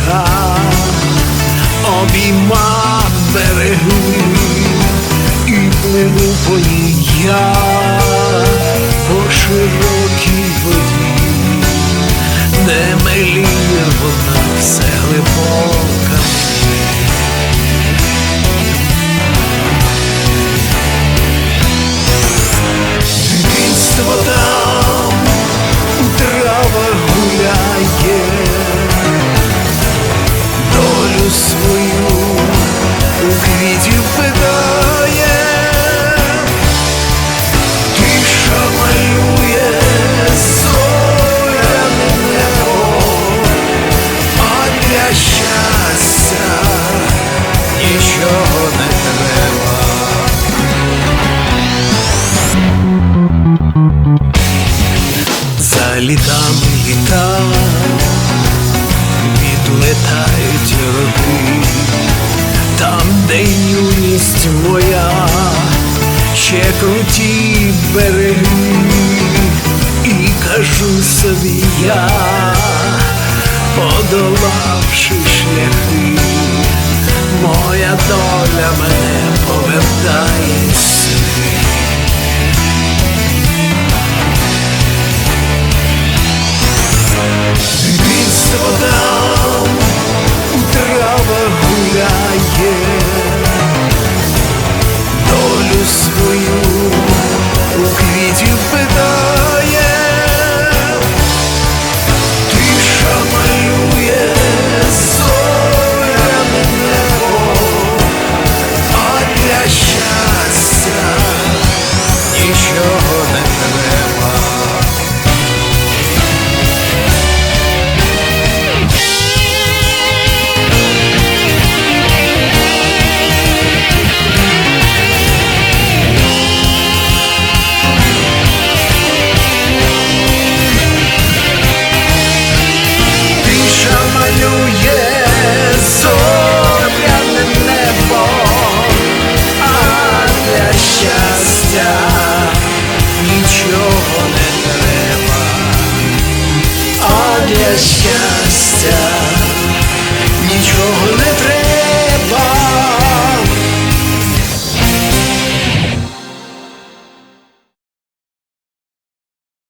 ріка, обійма береги і пливу по ній я по широкій воді, не меліє вона все глибока. Відлетають там, де юність моя, ще круті береги, і кажу собі я, подолавши шляхи, моя доля мене повертає